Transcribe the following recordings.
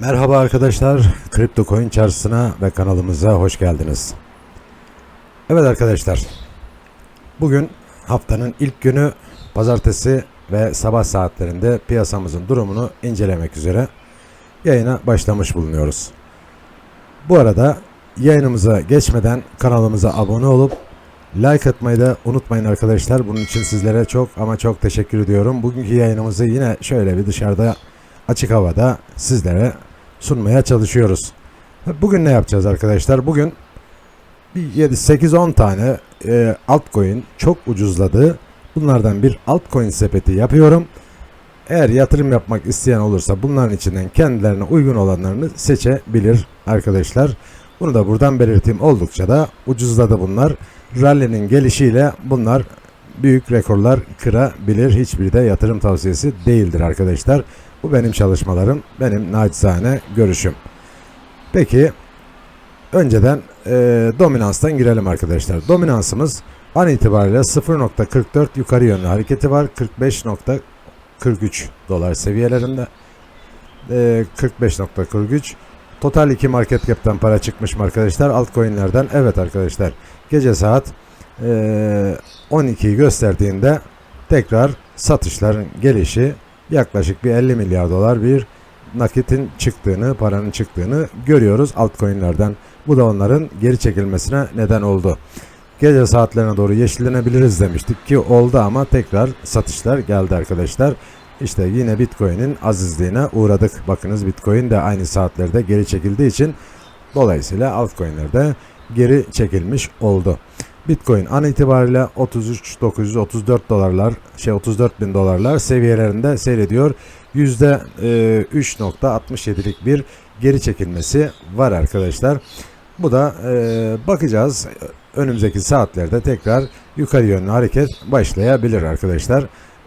Merhaba arkadaşlar, Kripto Coin çarşısına ve kanalımıza hoş geldiniz. Evet arkadaşlar, bugün haftanın ilk günü pazartesi ve sabah saatlerinde piyasamızın durumunu incelemek üzere yayına başlamış bulunuyoruz. Bu arada yayınımıza geçmeden kanalımıza abone olup like atmayı da unutmayın arkadaşlar. Bunun için sizlere çok ama çok teşekkür ediyorum. Bugünkü yayınımızı yine şöyle bir dışarıda açık havada sizlere sunmaya çalışıyoruz. Bugün ne yapacağız arkadaşlar? Bugün bir 7-8-10 tane e, altcoin çok ucuzladı. Bunlardan bir altcoin sepeti yapıyorum. Eğer yatırım yapmak isteyen olursa bunların içinden kendilerine uygun olanlarını seçebilir arkadaşlar. Bunu da buradan belirteyim. Oldukça da ucuzladı bunlar. Rally'nin gelişiyle bunlar büyük rekorlar kırabilir. Hiçbiri de yatırım tavsiyesi değildir arkadaşlar. Bu benim çalışmalarım, benim naçizane görüşüm. Peki, önceden e, dominanstan girelim arkadaşlar. Dominansımız an itibariyle 0.44 yukarı yönlü hareketi var. 45.43 dolar seviyelerinde. E, 45.43 Total 2 market cap'ten para çıkmış mı arkadaşlar? Altcoin'lerden. Evet arkadaşlar. Gece saat e, 12'yi gösterdiğinde tekrar satışların gelişi yaklaşık bir 50 milyar dolar bir nakitin çıktığını, paranın çıktığını görüyoruz altcoin'lerden. Bu da onların geri çekilmesine neden oldu. Gece saatlerine doğru yeşillenebiliriz demiştik ki oldu ama tekrar satışlar geldi arkadaşlar. İşte yine Bitcoin'in azizliğine uğradık. Bakınız Bitcoin de aynı saatlerde geri çekildiği için dolayısıyla altcoin'ler de geri çekilmiş oldu. Bitcoin an itibariyle 33.934 dolarlar, şey 34 bin dolarlar seviyelerinde seyrediyor. %3.67'lik bir geri çekilmesi var arkadaşlar. Bu da e, bakacağız önümüzdeki saatlerde tekrar yukarı yönlü hareket başlayabilir arkadaşlar.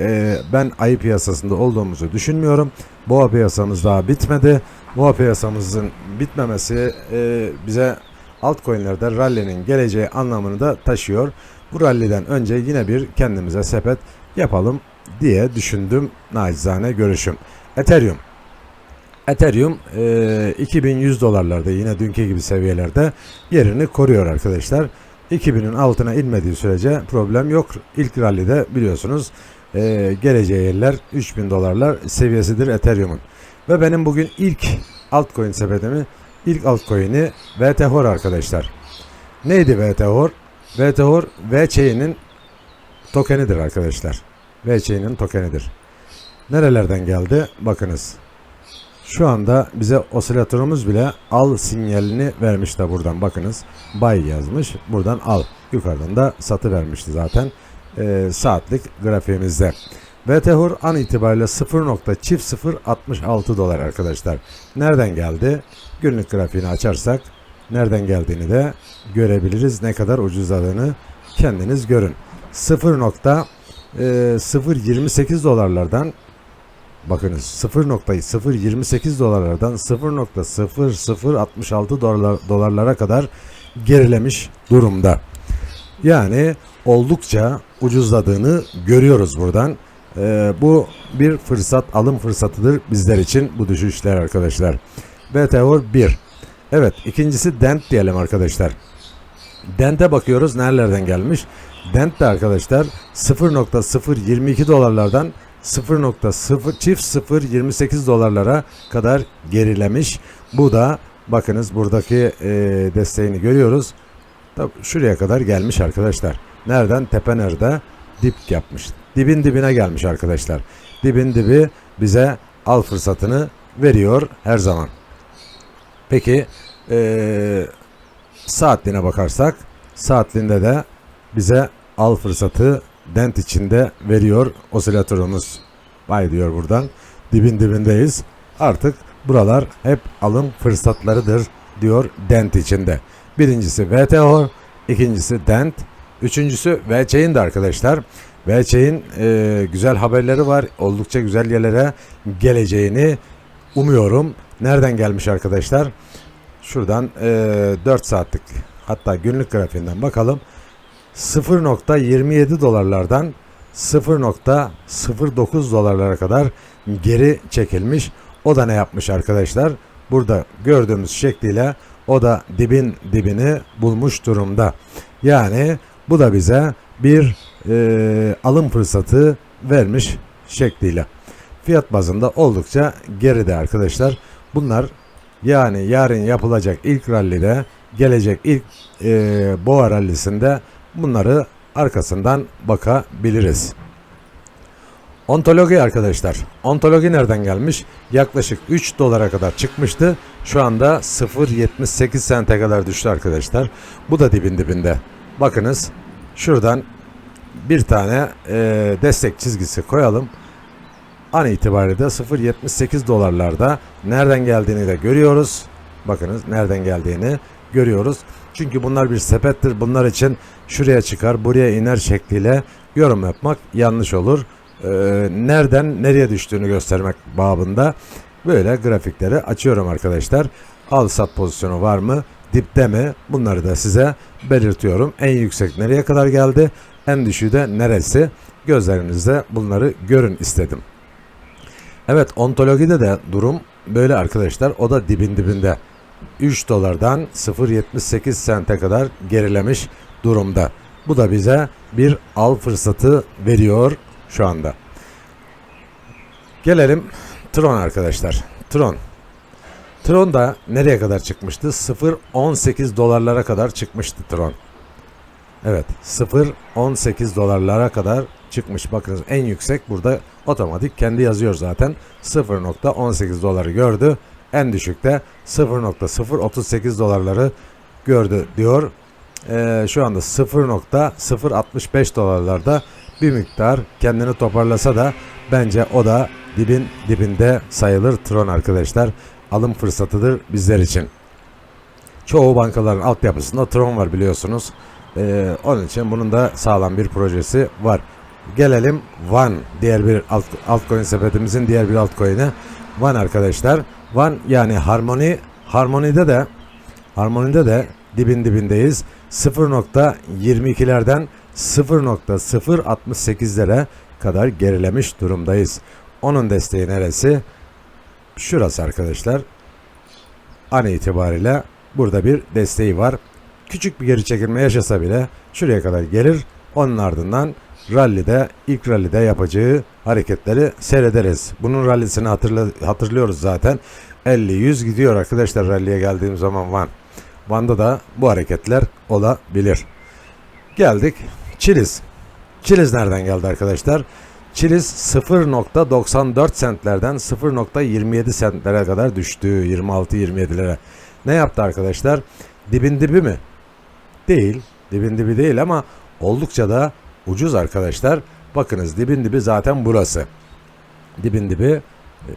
E, ben ayı piyasasında olduğumuzu düşünmüyorum. Boğa piyasamız daha bitmedi. Boğa piyasamızın bitmemesi e, bize altcoin'lerde rally'nin geleceği anlamını da taşıyor. Bu rally'den önce yine bir kendimize sepet yapalım diye düşündüm nacizane görüşüm. Ethereum Ethereum e, 2100 dolarlarda yine dünkü gibi seviyelerde yerini koruyor arkadaşlar. 2000'in altına inmediği sürece problem yok. İlk rally'de biliyorsunuz e, geleceği yerler 3000 dolarlar seviyesidir Ethereum'un. Ve benim bugün ilk altcoin sepetimi ilk altcoin'i VTHOR arkadaşlar. Neydi VTHOR? VTHOR VC'nin tokenidir arkadaşlar. VC'nin tokenidir. Nerelerden geldi? Bakınız. Şu anda bize osilatörümüz bile al sinyalini vermiş de buradan bakınız. Buy yazmış. Buradan al. Yukarıdan da satı vermişti zaten. E, saatlik grafiğimizde. VTHUR an itibariyle 0.0066 dolar arkadaşlar. Nereden geldi? Günlük grafiğini açarsak nereden geldiğini de görebiliriz. Ne kadar ucuzladığını kendiniz görün. 0.028 dolarlardan bakınız 0.028 dolarlardan 0.0066 dolar, dolarlara kadar gerilemiş durumda. Yani oldukça ucuzladığını görüyoruz buradan. Ee, bu bir fırsat, alım fırsatıdır bizler için bu düşüşler arkadaşlar. BTOR 1. Evet ikincisi Dent diyelim arkadaşlar. Dent'e bakıyoruz nerelerden gelmiş. Dent de arkadaşlar 0.022 dolarlardan 0.0 çift 0.28 dolarlara kadar gerilemiş. Bu da bakınız buradaki e, desteğini görüyoruz. Tabii şuraya kadar gelmiş arkadaşlar. Nereden? Tepe nerede? Dip yapmış. Dibin dibine gelmiş arkadaşlar. Dibin dibi bize al fırsatını veriyor her zaman. Peki ee, saatliğine bakarsak saatliğinde de bize al fırsatı dent içinde veriyor osilatörümüz. Vay diyor buradan. Dibin dibindeyiz. Artık buralar hep alım fırsatlarıdır diyor dent içinde. Birincisi VTO, ikincisi dent, üçüncüsü VC'in de arkadaşlar. VC'in e, güzel haberleri var. Oldukça güzel yerlere geleceğini umuyorum. Nereden gelmiş arkadaşlar? Şuradan e, 4 saatlik hatta günlük grafiğinden bakalım. 0.27 dolarlardan 0.09 dolarlara kadar geri çekilmiş. O da ne yapmış arkadaşlar? burada gördüğümüz şekliyle o da dibin dibini bulmuş durumda. Yani bu da bize bir e, alım fırsatı vermiş şekliyle. Fiyat bazında oldukça geride arkadaşlar. Bunlar yani yarın yapılacak ilk rallide gelecek ilk e, boğa rallisinde bunları arkasından bakabiliriz. Ontologi arkadaşlar. Ontologi nereden gelmiş? Yaklaşık 3 dolara kadar çıkmıştı. Şu anda 0.78 sente kadar düştü arkadaşlar. Bu da dibin dibinde. Bakınız şuradan bir tane e, destek çizgisi koyalım. An itibariyle de 0.78 dolarlarda nereden geldiğini de görüyoruz. Bakınız nereden geldiğini görüyoruz. Çünkü bunlar bir sepettir. Bunlar için şuraya çıkar, buraya iner şekliyle yorum yapmak yanlış olur. Ee, nereden nereye düştüğünü göstermek babında böyle grafikleri açıyorum arkadaşlar. Al sat pozisyonu var mı? Dipte mi? Bunları da size belirtiyorum. En yüksek nereye kadar geldi? En düşüğü de neresi? Gözlerinizde bunları görün istedim. Evet ontolojide de durum böyle arkadaşlar. O da dibin dibinde. 3 dolardan 0.78 sente kadar gerilemiş durumda. Bu da bize bir al fırsatı veriyor şu anda. Gelelim Tron arkadaşlar. Tron. Tron da nereye kadar çıkmıştı? 0.18 dolarlara kadar çıkmıştı Tron. Evet 0.18 dolarlara kadar çıkmış. Bakınız en yüksek burada otomatik kendi yazıyor zaten. 0.18 doları gördü. En düşükte 0.038 dolarları gördü diyor. Ee, şu anda 0.065 dolarlarda bir miktar kendini toparlasa da bence o da dibin dibinde sayılır Tron arkadaşlar. Alım fırsatıdır bizler için. Çoğu bankaların altyapısında Tron var biliyorsunuz. Ee, onun için bunun da sağlam bir projesi var. Gelelim Van diğer bir alt, altcoin sepetimizin diğer bir altcoin'e. Van arkadaşlar. Van yani Harmony Harmony'de de Harmony'de de dibin dibindeyiz. 0.22'lerden 0.068'lere kadar gerilemiş durumdayız. Onun desteği neresi? Şurası arkadaşlar. An itibariyle burada bir desteği var. Küçük bir geri çekilme yaşasa bile şuraya kadar gelir. Onun ardından rallide ilk rallide yapacağı hareketleri seyrederiz. Bunun rallisini hatırla, hatırlıyoruz zaten. 50-100 gidiyor arkadaşlar ralliye geldiğim zaman Van. Van'da da bu hareketler olabilir. Geldik Çiliz. Çiliz nereden geldi arkadaşlar? Çiliz 0.94 sentlerden 0.27 sentlere kadar düştü. 26-27'lere. Ne yaptı arkadaşlar? Dibin dibi mi? Değil. Dibin dibi değil ama oldukça da ucuz arkadaşlar. Bakınız dibin dibi zaten burası. Dibin dibi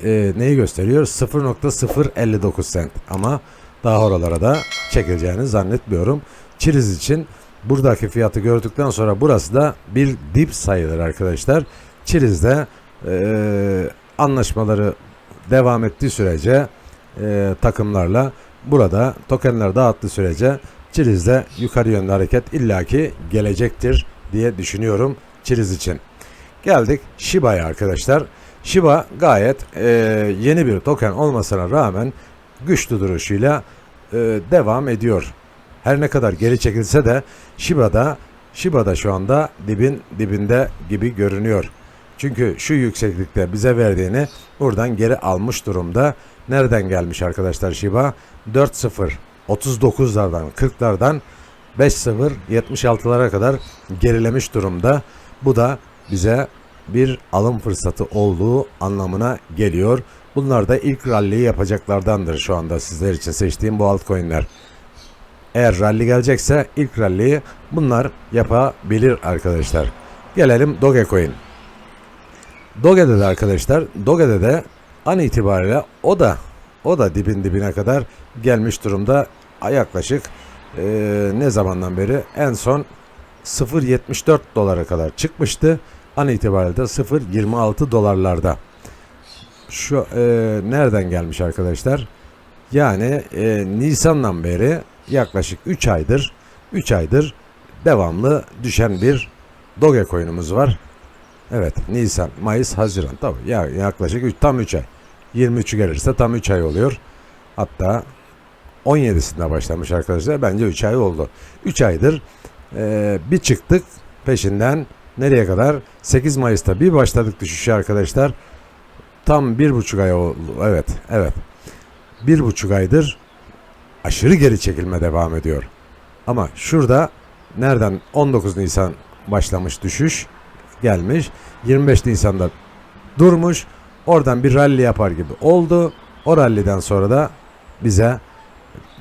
e, neyi gösteriyor? 0.059 sent ama daha oralara da çekileceğini zannetmiyorum. Çiliz için buradaki fiyatı gördükten sonra burası da bir dip sayılır arkadaşlar. Çiliz'de e, anlaşmaları devam ettiği sürece e, takımlarla burada tokenler dağıttığı sürece Çiliz'de yukarı yönlü hareket illaki gelecektir diye düşünüyorum Çiliz için. Geldik Shiba'ya arkadaşlar. Shiba gayet e, yeni bir token olmasına rağmen güçlü duruşuyla e, devam ediyor. Her ne kadar geri çekilse de Shiba'da Shiba'da şu anda dibin dibinde gibi görünüyor. Çünkü şu yükseklikte bize verdiğini buradan geri almış durumda. Nereden gelmiş arkadaşlar Shiba? 4-0 39'lardan 40'lardan 5-0 76'lara kadar gerilemiş durumda. Bu da bize bir alım fırsatı olduğu anlamına geliyor. Bunlar da ilk rally'yi yapacaklardandır şu anda sizler için seçtiğim bu altcoin'ler. Eğer rally gelecekse ilk rally'yi bunlar yapabilir arkadaşlar. Gelelim Dogecoin. Doge'de de arkadaşlar, Doge'de de an itibariyle o da o da dibin dibine kadar gelmiş durumda. Yaklaşık e, ne zamandan beri en son 0.74 dolara kadar çıkmıştı. An itibariyle de 0.26 dolarlarda. Şu e, nereden gelmiş arkadaşlar? Yani e, Nisan'dan beri yaklaşık 3 aydır 3 aydır devamlı düşen bir Dogecoin'imiz var. Evet Nisan, Mayıs, Haziran tabii ya yaklaşık üç, tam 3 ay. 23'ü gelirse tam 3 ay oluyor. Hatta 17'sinde başlamış arkadaşlar. Bence 3 ay oldu. 3 aydır e, bir çıktık peşinden nereye kadar? 8 Mayıs'ta bir başladık düşüşe arkadaşlar. Tam bir buçuk ay oldu. Evet, evet. Bir buçuk aydır aşırı geri çekilme devam ediyor. Ama şurada nereden 19 Nisan başlamış düşüş gelmiş. 25 Nisan'da durmuş. Oradan bir rally yapar gibi oldu. O ralliden sonra da bize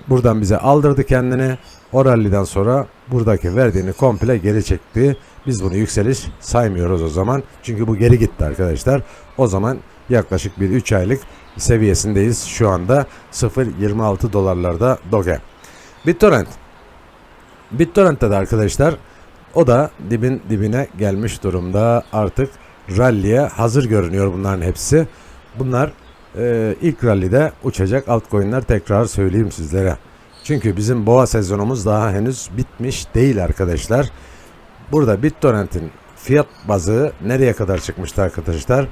buradan bize aldırdı kendini. O ralliden sonra buradaki verdiğini komple geri çekti. Biz bunu yükseliş saymıyoruz o zaman. Çünkü bu geri gitti arkadaşlar. O zaman yaklaşık bir 3 aylık seviyesindeyiz. Şu anda 0.26 dolarlarda Doge. BitTorrent. BitTorrent'te de arkadaşlar o da dibin dibine gelmiş durumda. Artık rally'e hazır görünüyor bunların hepsi. Bunlar e, ilk rally'de uçacak altcoin'ler tekrar söyleyeyim sizlere. Çünkü bizim boğa sezonumuz daha henüz bitmiş değil arkadaşlar. Burada BitTorrent'in fiyat bazı nereye kadar çıkmıştı arkadaşlar?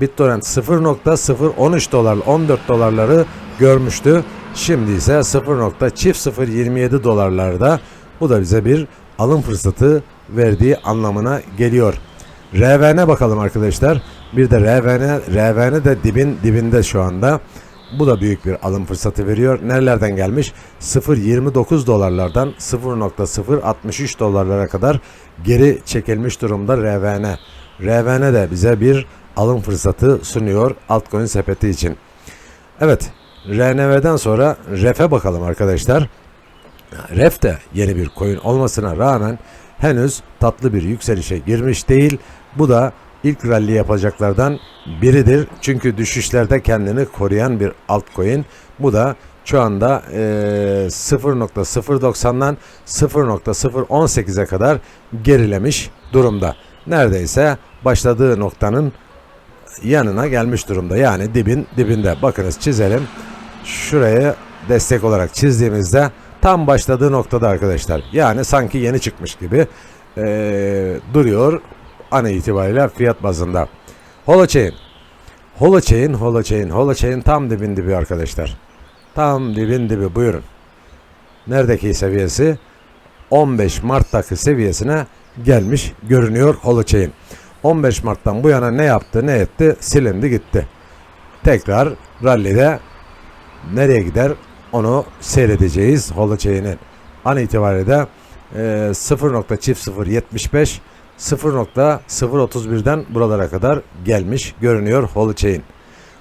BitTorrent 0.013 dolar 14 dolarları görmüştü. Şimdi ise 0.027 dolarlarda. Bu da bize bir alım fırsatı verdiği anlamına geliyor. RVN bakalım arkadaşlar. Bir de RVN, RVN de dibin dibinde şu anda. Bu da büyük bir alım fırsatı veriyor. Nerelerden gelmiş? 0.29 dolarlardan 0.063 dolarlara kadar geri çekilmiş durumda RVN. RVN de bize bir alım fırsatı sunuyor altcoin sepeti için. Evet, RNV'den sonra REF'e bakalım arkadaşlar. REF de yeni bir coin olmasına rağmen henüz tatlı bir yükselişe girmiş değil. Bu da ilk rally yapacaklardan biridir. Çünkü düşüşlerde kendini koruyan bir altcoin. Bu da şu anda e, 0.090'dan 0.018'e kadar gerilemiş durumda. Neredeyse başladığı noktanın yanına gelmiş durumda. Yani dibin dibinde. Bakınız çizelim. Şuraya destek olarak çizdiğimizde tam başladığı noktada arkadaşlar. Yani sanki yeni çıkmış gibi eee, duruyor an itibariyle fiyat bazında. Holochain. Holochain, Holochain, Holochain tam dibin dibi arkadaşlar. Tam dibin dibi buyurun. Neredeki seviyesi? 15 Mart'taki seviyesine gelmiş görünüyor Holochain. 15 Mart'tan bu yana ne yaptı ne etti silindi gitti. Tekrar rallide nereye gider onu seyredeceğiz Holochain'in. An itibariyle de e, 0.0075 0.031'den buralara kadar gelmiş görünüyor Holochain.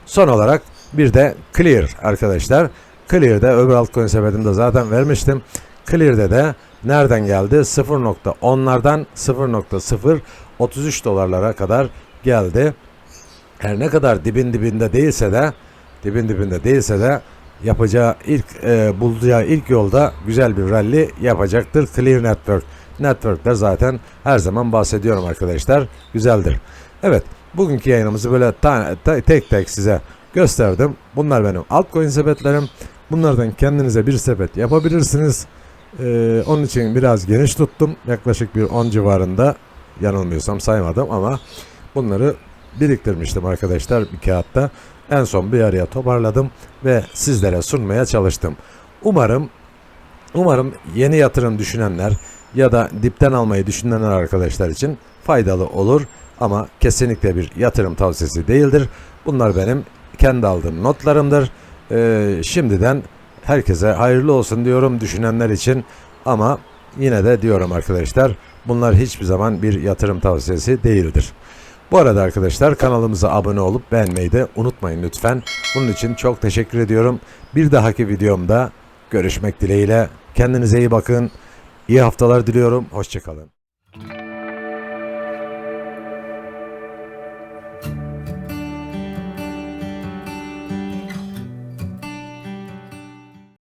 Son olarak bir de Clear arkadaşlar. Clear'de öbür altcoin sepetimde zaten vermiştim. Clear'de de nereden geldi? 0.10'lardan 0.033 dolarlara kadar geldi. Her ne kadar dibin dibinde değilse de dibin dibinde değilse de yapacağı ilk e, bulacağı ilk yolda güzel bir rally yapacaktır. Clear Network. Network'ler zaten her zaman bahsediyorum arkadaşlar. Güzeldir. Evet. Bugünkü yayınımızı böyle ta- ta- tek tek size gösterdim. Bunlar benim altcoin sepetlerim. Bunlardan kendinize bir sepet yapabilirsiniz. Ee, onun için biraz geniş tuttum. Yaklaşık bir 10 civarında yanılmıyorsam saymadım ama bunları biriktirmiştim arkadaşlar bir kağıtta. En son bir araya toparladım ve sizlere sunmaya çalıştım. Umarım umarım yeni yatırım düşünenler ya da dipten almayı düşünenler arkadaşlar için faydalı olur ama kesinlikle bir yatırım tavsiyesi değildir. Bunlar benim kendi aldığım notlarımdır. Ee, şimdiden herkese hayırlı olsun diyorum düşünenler için ama yine de diyorum arkadaşlar bunlar hiçbir zaman bir yatırım tavsiyesi değildir. Bu arada arkadaşlar kanalımıza abone olup beğenmeyi de unutmayın lütfen. Bunun için çok teşekkür ediyorum. Bir dahaki videomda görüşmek dileğiyle. Kendinize iyi bakın. İyi haftalar diliyorum. Hoşçakalın.